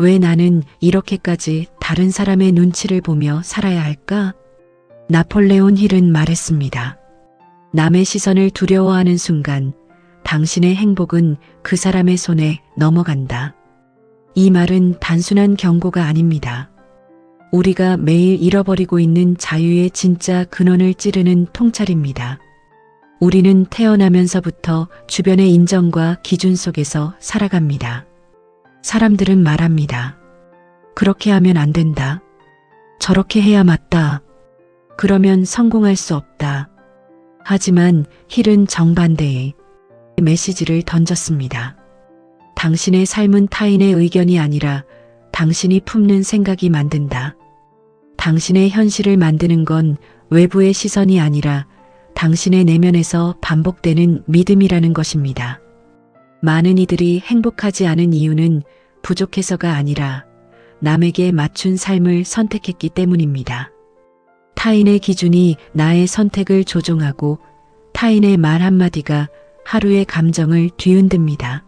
왜 나는 이렇게까지 다른 사람의 눈치를 보며 살아야 할까? 나폴레온 힐은 말했습니다. 남의 시선을 두려워하는 순간 당신의 행복은 그 사람의 손에 넘어간다. 이 말은 단순한 경고가 아닙니다. 우리가 매일 잃어버리고 있는 자유의 진짜 근원을 찌르는 통찰입니다. 우리는 태어나면서부터 주변의 인정과 기준 속에서 살아갑니다. 사람들은 말합니다. 그렇게 하면 안 된다. 저렇게 해야 맞다. 그러면 성공할 수 없다. 하지만 힐은 정반대의 메시지를 던졌습니다. 당신의 삶은 타인의 의견이 아니라 당신이 품는 생각이 만든다. 당신의 현실을 만드는 건 외부의 시선이 아니라 당신의 내면에서 반복되는 믿음이라는 것입니다. 많은 이들이 행복하지 않은 이유는 부족해서가 아니라 남에게 맞춘 삶을 선택했기 때문입니다. 타인의 기준이 나의 선택을 조종하고 타인의 말 한마디가 하루의 감정을 뒤흔듭니다.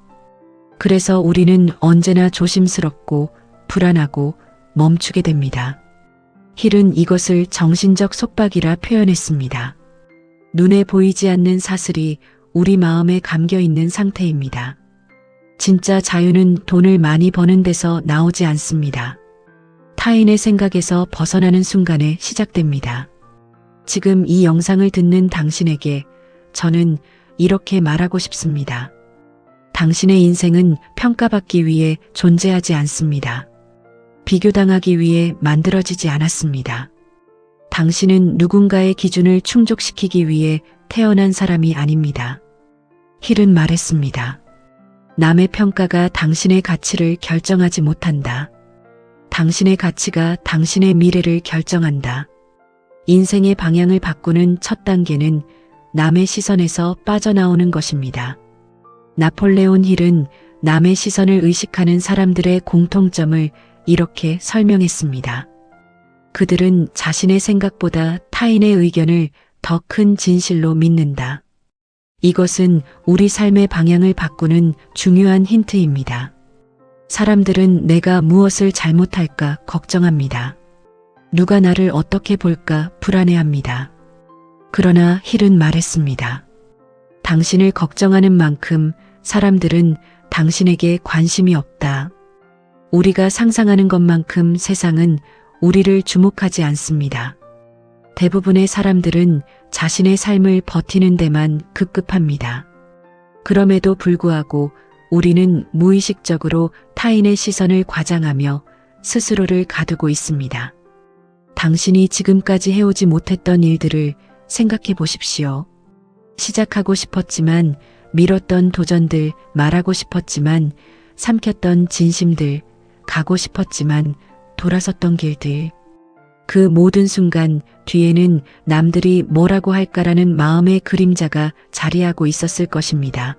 그래서 우리는 언제나 조심스럽고 불안하고 멈추게 됩니다. 힐은 이것을 정신적 속박이라 표현했습니다. 눈에 보이지 않는 사슬이 우리 마음에 감겨 있는 상태입니다. 진짜 자유는 돈을 많이 버는 데서 나오지 않습니다. 타인의 생각에서 벗어나는 순간에 시작됩니다. 지금 이 영상을 듣는 당신에게 저는 이렇게 말하고 싶습니다. 당신의 인생은 평가받기 위해 존재하지 않습니다. 비교당하기 위해 만들어지지 않았습니다. 당신은 누군가의 기준을 충족시키기 위해 태어난 사람이 아닙니다. 힐은 말했습니다. 남의 평가가 당신의 가치를 결정하지 못한다. 당신의 가치가 당신의 미래를 결정한다. 인생의 방향을 바꾸는 첫 단계는 남의 시선에서 빠져나오는 것입니다. 나폴레온 힐은 남의 시선을 의식하는 사람들의 공통점을 이렇게 설명했습니다. 그들은 자신의 생각보다 타인의 의견을 더 큰 진실로 믿는다. 이것은 우리 삶의 방향을 바꾸는 중요한 힌트입니다. 사람들은 내가 무엇을 잘못할까 걱정합니다. 누가 나를 어떻게 볼까 불안해합니다. 그러나 힐은 말했습니다. 당신을 걱정하는 만큼 사람들은 당신에게 관심이 없다. 우리가 상상하는 것만큼 세상은 우리를 주목하지 않습니다. 대부분의 사람들은 자신의 삶을 버티는 데만 급급합니다. 그럼에도 불구하고 우리는 무의식적으로 타인의 시선을 과장하며 스스로를 가두고 있습니다. 당신이 지금까지 해오지 못했던 일들을 생각해 보십시오. 시작하고 싶었지만 미뤘던 도전들, 말하고 싶었지만 삼켰던 진심들, 가고 싶었지만 돌아섰던 길들. 그 모든 순간 뒤에는 남들이 뭐라고 할까라는 마음의 그림자가 자리하고 있었을 것입니다.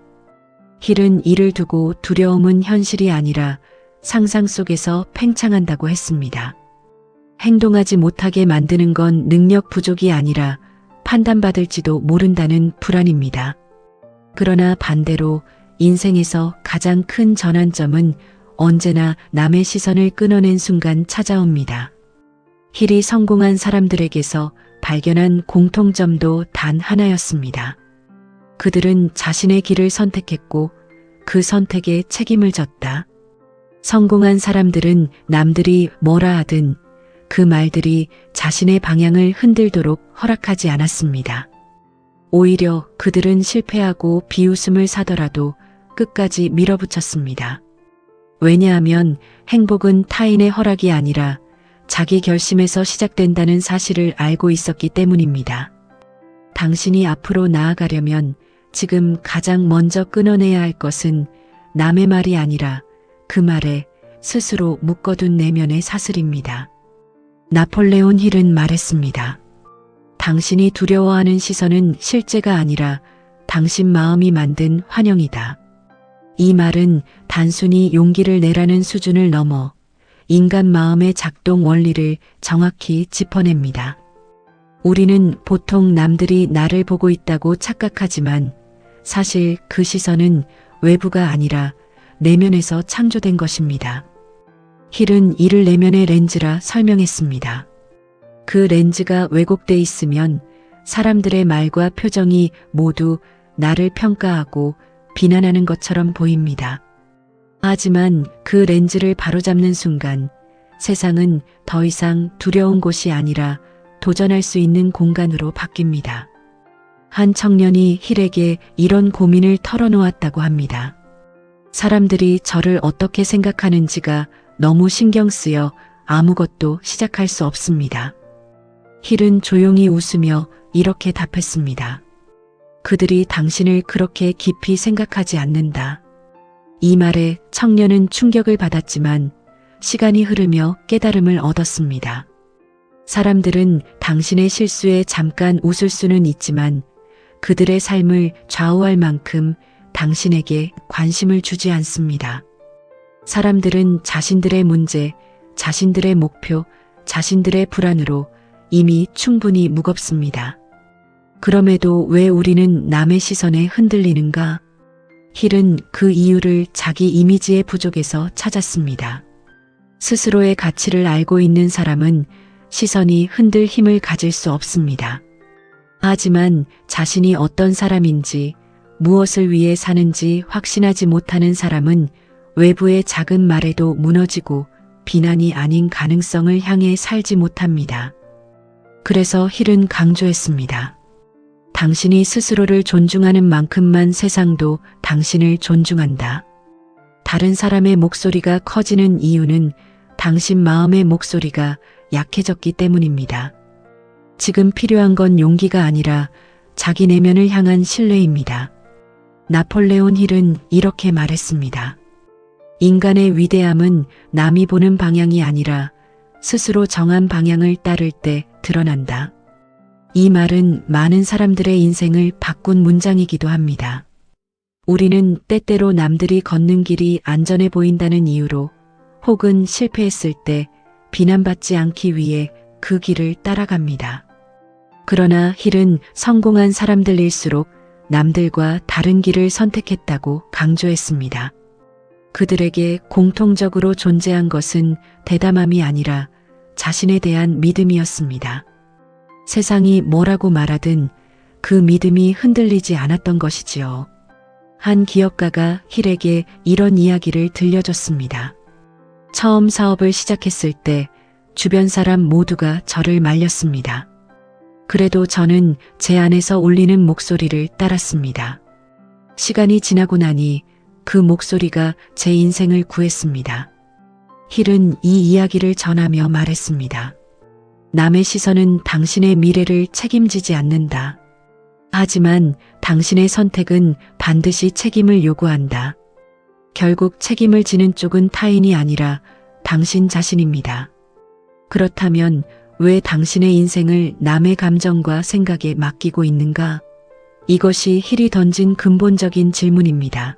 힐은 이를 두고 두려움은 현실이 아니라 상상 속에서 팽창한다고 했습니다. 행동하지 못하게 만드는 건 능력 부족이 아니라 판단받을지도 모른다는 불안입니다. 그러나 반대로 인생에서 가장 큰 전환점은 언제나 남의 시선을 끊어낸 순간 찾아옵니다. 힐이 성공한 사람들에게서 발견한 공통점도 단 하나였습니다. 그들은 자신의 길을 선택했고 그 선택에 책임을 졌다. 성공한 사람들은 남들이 뭐라 하든 그 말들이 자신의 방향을 흔들도록 허락하지 않았습니다. 오히려 그들은 실패하고 비웃음을 사더라도 끝까지 밀어붙였습니다. 왜냐하면 행복은 타인의 허락이 아니라 자기 결심에서 시작된다는 사실을 알고 있었기 때문입니다. 당신이 앞으로 나아가려면 지금 가장 먼저 끊어내야 할 것은 남의 말이 아니라 그 말에 스스로 묶어둔 내면의 사슬입니다. 나폴레온 힐은 말했습니다. 당신이 두려워하는 시선은 실제가 아니라 당신 마음이 만든 환영이다. 이 말은 단순히 용기를 내라는 수준을 넘어 인간 마음의 작동 원리를 정확히 짚어냅니다. 우리는 보통 남들이 나를 보고 있다고 착각하지만 사실 그 시선은 외부가 아니라 내면에서 창조된 것입니다. 힐은 이를 내면의 렌즈라 설명했습니다. 그 렌즈가 왜곡돼 있으면 사람들의 말과 표정이 모두 나를 평가하고 비난하는 것처럼 보입니다. 하지만 그 렌즈를 바로잡는 순간 세상은 더 이상 두려운 곳이 아니라 도전할 수 있는 공간으로 바뀝니다. 한 청년이 힐에게 이런 고민을 털어놓았다고 합니다. 사람들이 저를 어떻게 생각하는지가 너무 신경 쓰여 아무것도 시작할 수 없습니다. 힐은 조용히 웃으며 이렇게 답했습니다. 그들이 당신을 그렇게 깊이 생각하지 않는다. 이 말에 청년은 충격을 받았지만 시간이 흐르며 깨달음을 얻었습니다. 사람들은 당신의 실수에 잠깐 웃을 수는 있지만 그들의 삶을 좌우할 만큼 당신에게 관심을 주지 않습니다. 사람들은 자신들의 문제, 자신들의 목표, 자신들의 불안으로 이미 충분히 무겁습니다. 그럼에도 왜 우리는 남의 시선에 흔들리는가? 힐은 그 이유를 자기 이미지의 부족에서 찾았습니다. 스스로의 가치를 알고 있는 사람은 시선이 흔들 힘을 가질 수 없습니다. 하지만 자신이 어떤 사람인지 무엇을 위해 사는지 확신하지 못하는 사람은 외부의 작은 말에도 무너지고 비난이 아닌 가능성을 향해 살지 못합니다. 그래서 힐은 강조했습니다. 당신이 스스로를 존중하는 만큼만 세상도 당신을 존중한다. 다른 사람의 목소리가 커지는 이유는 당신 마음의 목소리가 약해졌기 때문입니다. 지금 필요한 건 용기가 아니라 자기 내면을 향한 신뢰입니다. 나폴레온 힐은 이렇게 말했습니다. 인간의 위대함은 남이 보는 방향이 아니라 스스로 정한 방향을 따를 때 드러난다. 이 말은 많은 사람들의 인생을 바꾼 문장이기도 합니다. 우리는 때때로 남들이 걷는 길이 안전해 보인다는 이유로 혹은 실패했을 때 비난받지 않기 위해 그 길을 따라갑니다. 그러나 힐은 성공한 사람들일수록 남들과 다른 길을 선택했다고 강조했습니다. 그들에게 공통적으로 존재한 것은 대담함이 아니라 자신에 대한 믿음이었습니다. 세상이 뭐라고 말하든 그 믿음이 흔들리지 않았던 것이지요. 한 기업가가 힐에게 이런 이야기를 들려줬습니다. 처음 사업을 시작했을 때 주변 사람 모두가 저를 말렸습니다. 그래도 저는 제 안에서 울리는 목소리를 따랐습니다. 시간이 지나고 나니 그 목소리가 제 인생을 구했습니다. 힐은 이 이야기를 전하며 말했습니다. 남의 시선은 당신의 미래를 책임지지 않는다. 하지만 당신의 선택은 반드시 책임을 요구한다. 결국 책임을 지는 쪽은 타인이 아니라 당신 자신입니다. 그렇다면 왜 당신의 인생을 남의 감정과 생각에 맡기고 있는가? 이것이 힐이 던진 근본적인 질문입니다.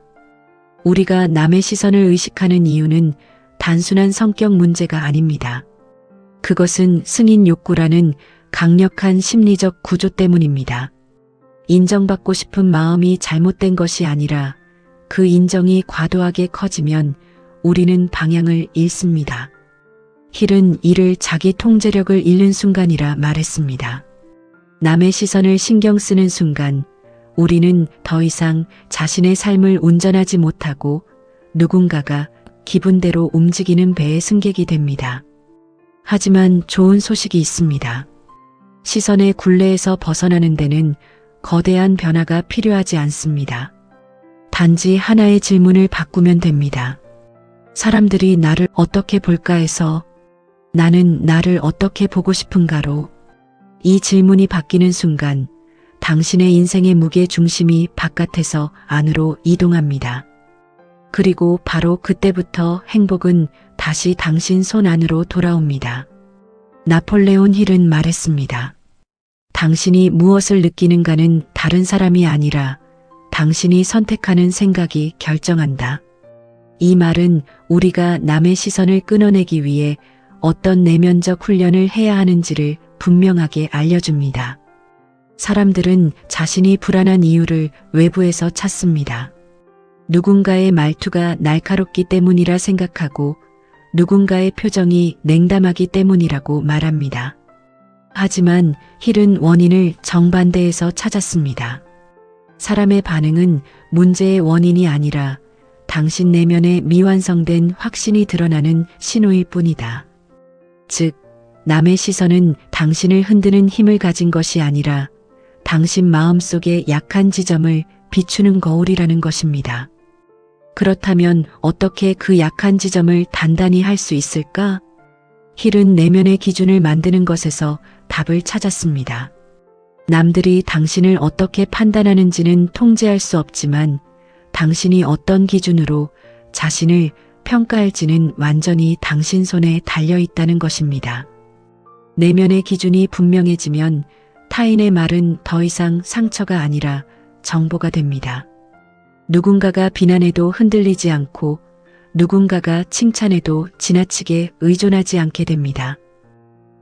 우리가 남의 시선을 의식하는 이유는 단순한 성격 문제가 아닙니다. 그것은 승인 욕구라는 강력한 심리적 구조 때문입니다. 인정받고 싶은 마음이 잘못된 것이 아니라 그 인정이 과도하게 커지면 우리는 방향을 잃습니다. 힐은 이를 자기 통제력을 잃는 순간이라 말했습니다. 남의 시선을 신경 쓰는 순간 우리는 더 이상 자신의 삶을 운전하지 못하고 누군가가 기분대로 움직이는 배의 승객이 됩니다. 하지만 좋은 소식이 있습니다. 시선의 굴레에서 벗어나는 데는 거대한 변화가 필요하지 않습니다. 단지 하나의 질문을 바꾸면 됩니다. 사람들이 나를 어떻게 볼까 해서 나는 나를 어떻게 보고 싶은가로 이 질문이 바뀌는 순간 당신의 인생의 무게 중심이 바깥에서 안으로 이동합니다. 그리고 바로 그때부터 행복은 다시 당신 손 안으로 돌아옵니다. 나폴레온 힐은 말했습니다. 당신이 무엇을 느끼는가는 다른 사람이 아니라 당신이 선택하는 생각이 결정한다. 이 말은 우리가 남의 시선을 끊어내기 위해 어떤 내면적 훈련을 해야 하는지를 분명하게 알려줍니다. 사람들은 자신이 불안한 이유를 외부에서 찾습니다. 누군가의 말투가 날카롭기 때문이라 생각하고 누군가의 표정이 냉담하기 때문이라고 말합니다. 하지만 힐은 원인을 정반대에서 찾았습니다. 사람의 반응은 문제의 원인이 아니라 당신 내면의 미완성된 확신이 드러나는 신호일 뿐이다. 즉, 남의 시선은 당신을 흔드는 힘을 가진 것이 아니라 당신 마음 속의 약한 지점을 비추는 거울이라는 것입니다. 그렇다면 어떻게 그 약한 지점을 단단히 할 수 있을까? 힐은 내면의 기준을 만드는 것에서 답을 찾았습니다. 남들이 당신을 어떻게 판단하는지는 통제할 수 없지만 당신이 어떤 기준으로 자신을 평가할지는 완전히 당신 손에 달려 있다는 것입니다. 내면의 기준이 분명해지면 타인의 말은 더 이상 상처가 아니라 정보가 됩니다. 누군가가 비난해도 흔들리지 않고 누군가가 칭찬해도 지나치게 의존하지 않게 됩니다.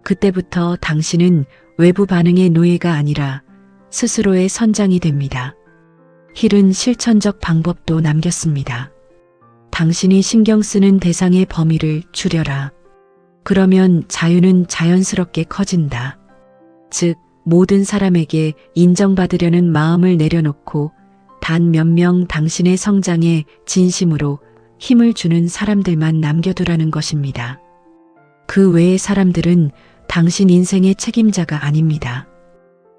그때부터 당신은 외부 반응의 노예가 아니라 스스로의 선장이 됩니다. 힐은 실천적 방법도 남겼습니다. 당신이 신경 쓰는 대상의 범위를 줄여라. 그러면 자유는 자연스럽게 커진다. 즉, 모든 사람에게 인정받으려는 마음을 내려놓고 단 몇 명 당신의 성장에 진심으로 힘을 주는 사람들만 남겨두라는 것입니다. 그 외의 사람들은 당신 인생의 책임자가 아닙니다.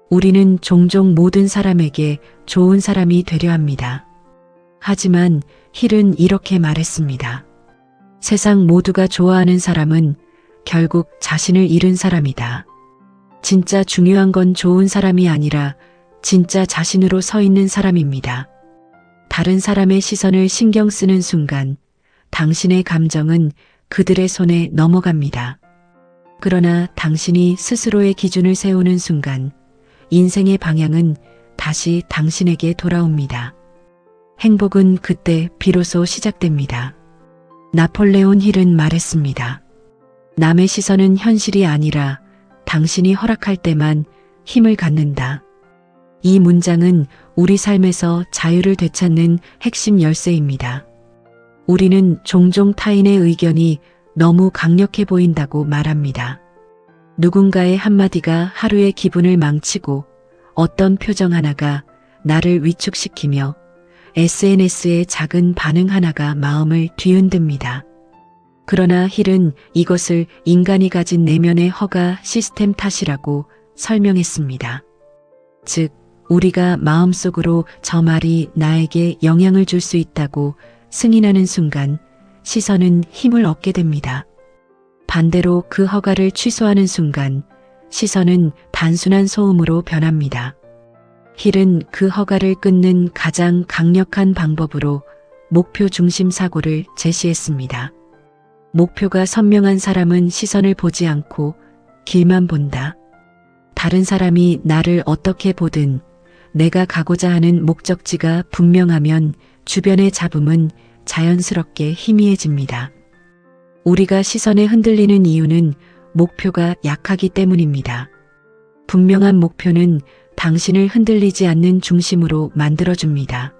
우리는 종종 모든 사람에게 좋은 사람이 되려 합니다. 하지만 힐은 이렇게 말했습니다. 세상 모두가 좋아하는 사람은 결국 자신을 잃은 사람이다. 진짜 중요한 건 좋은 사람이 아니라 진짜 자신으로 서 있는 사람입니다. 다른 사람의 시선을 신경 쓰는 순간 당신의 감정은 그들의 손에 넘어갑니다. 그러나 당신이 스스로의 기준을 세우는 순간 인생의 방향은 다시 당신에게 돌아옵니다. 행복은 그때 비로소 시작됩니다. 나폴레온 힐은 말했습니다. 남의 시선은 현실이 아니라 당신이 허락할 때만 힘을 갖는다. 이 문장은 우리 삶에서 자유를 되찾는 핵심 열쇠입니다. 우리는 종종 타인의 의견이 너무 강력해 보인다고 말합니다. 누군가의 한마디가 하루의 기분을 망치고 어떤 표정 하나가 나를 위축시키며 SNS의 작은 반응 하나가 마음을 뒤흔듭니다. 그러나 힐은 이것을 인간이 가진 내면의 허가 시스템 탓이라고 설명했습니다. 즉, 우리가 마음속으로 저 말이 나에게 영향을 줄 수 있다고 승인하는 순간 시선은 힘을 얻게 됩니다. 반대로 그 허가를 취소하는 순간 시선은 단순한 소음으로 변합니다. 힐은 그 허가를 끊는 가장 강력한 방법으로 목표 중심 사고를 제시했습니다. 목표가 선명한 사람은 시선을 보지 않고 길만 본다. 다른 사람이 나를 어떻게 보든 내가 가고자 하는 목적지가 분명하면 주변의 잡음은 자연스럽게 희미해집니다. 우리가 시선에 흔들리는 이유는 목표가 약하기 때문입니다. 분명한 목표는 당신을 흔들리지 않는 중심으로 만들어줍니다.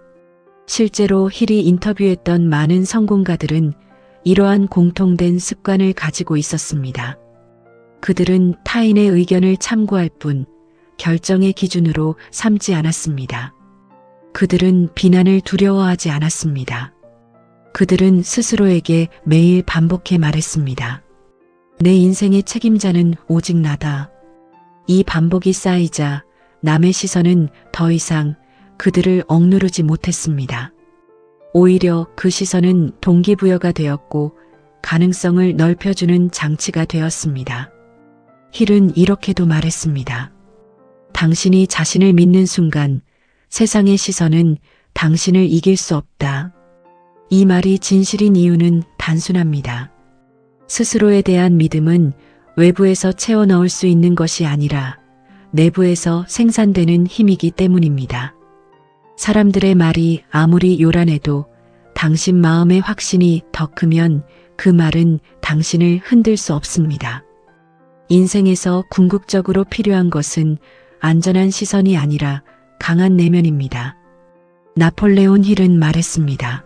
실제로 힐이 인터뷰했던 많은 성공가들은 이러한 공통된 습관을 가지고 있었습니다. 그들은 타인의 의견을 참고할 뿐 결정의 기준으로 삼지 않았습니다. 그들은 비난을 두려워하지 않았습니다. 그들은 스스로에게 매일 반복해 말했습니다. 내 인생의 책임자는 오직 나다. 이 반복이 쌓이자 남의 시선은 더 이상 그들을 억누르지 못했습니다. 오히려 그 시선은 동기부여가 되었고 가능성을 넓혀주는 장치가 되었습니다. 힐은 이렇게도 말했습니다. 당신이 자신을 믿는 순간 세상의 시선은 당신을 이길 수 없다. 이 말이 진실인 이유는 단순합니다. 스스로에 대한 믿음은 외부에서 채워 넣을 수 있는 것이 아니라 내부에서 생산되는 힘이기 때문입니다. 사람들의 말이 아무리 요란해도 당신 마음의 확신이 더 크면 그 말은 당신을 흔들 수 없습니다. 인생에서 궁극적으로 필요한 것은 안전한 시선이 아니라 강한 내면입니다. 나폴레온 힐은 말했습니다.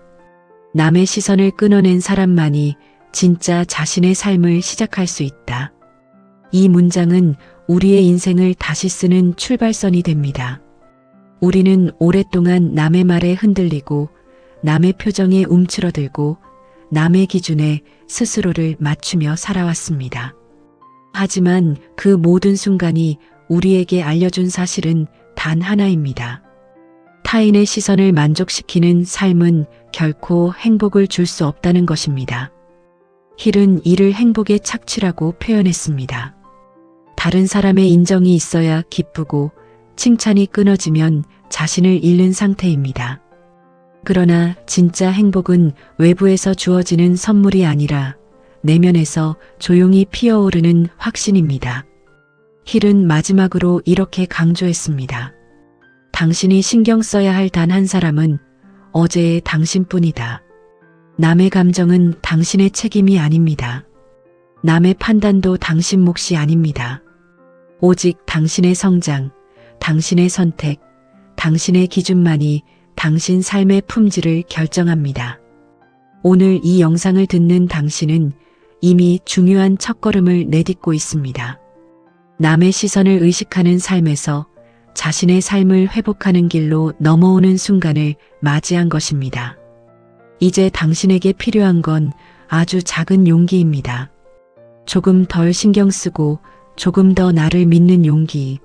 남의 시선을 끊어낸 사람만이 진짜 자신의 삶을 시작할 수 있다. 이 문장은 우리의 인생을 다시 쓰는 출발선이 됩니다. 우리는 오랫동안 남의 말에 흔들리고 남의 표정에 움츠러들고 남의 기준에 스스로를 맞추며 살아왔습니다. 하지만 그 모든 순간이 우리에게 알려준 사실은 단 하나입니다. 타인의 시선을 만족시키는 삶은 결코 행복을 줄 수 없다는 것입니다. 힐은 이를 행복의 착취라고 표현했습니다. 다른 사람의 인정이 있어야 기쁘고 칭찬이 끊어지면 자신을 잃는 상태입니다. 그러나 진짜 행복은 외부에서 주어지는 선물이 아니라 내면에서 조용히 피어오르는 확신입니다. 힐은 마지막으로 이렇게 강조했습니다. 당신이 신경 써야 할 단 한 사람은 어제의 당신뿐이다. 남의 감정은 당신의 책임이 아닙니다. 남의 판단도 당신 몫이 아닙니다. 오직 당신의 성장, 당신의 선택, 당신의 기준만이 당신 삶의 품질을 결정합니다. 오늘 이 영상을 듣는 당신은 이미 중요한 첫걸음을 내딛고 있습니다. 남의 시선을 의식하는 삶에서 자신의 삶을 회복하는 길로 넘어오는 순간을 맞이한 것입니다. 이제 당신에게 필요한 건 아주 작은 용기입니다. 조금 덜 신경 쓰고 조금 더 나를 믿는 용기.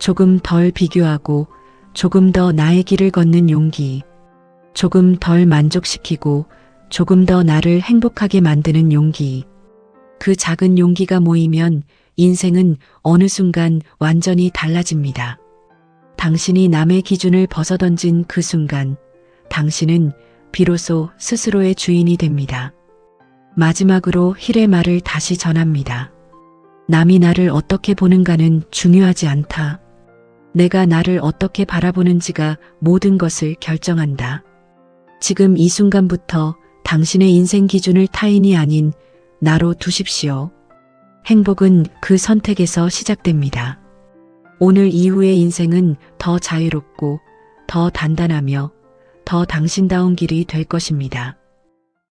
조금 덜 비교하고 조금 더 나의 길을 걷는 용기. 조금 덜 만족시키고 조금 더 나를 행복하게 만드는 용기. 그 작은 용기가 모이면 인생은 어느 순간 완전히 달라집니다. 당신이 남의 기준을 벗어던진 그 순간, 당신은 비로소 스스로의 주인이 됩니다. 마지막으로 힐의 말을 다시 전합니다. 남이 나를 어떻게 보는가는 중요하지 않다. 내가 나를 어떻게 바라보는지가 모든 것을 결정한다. 지금 이 순간부터 당신의 인생 기준을 타인이 아닌 나로 두십시오. 행복은 그 선택에서 시작됩니다. 오늘 이후의 인생은 더 자유롭고 더 단단하며 더 당신다운 길이 될 것입니다.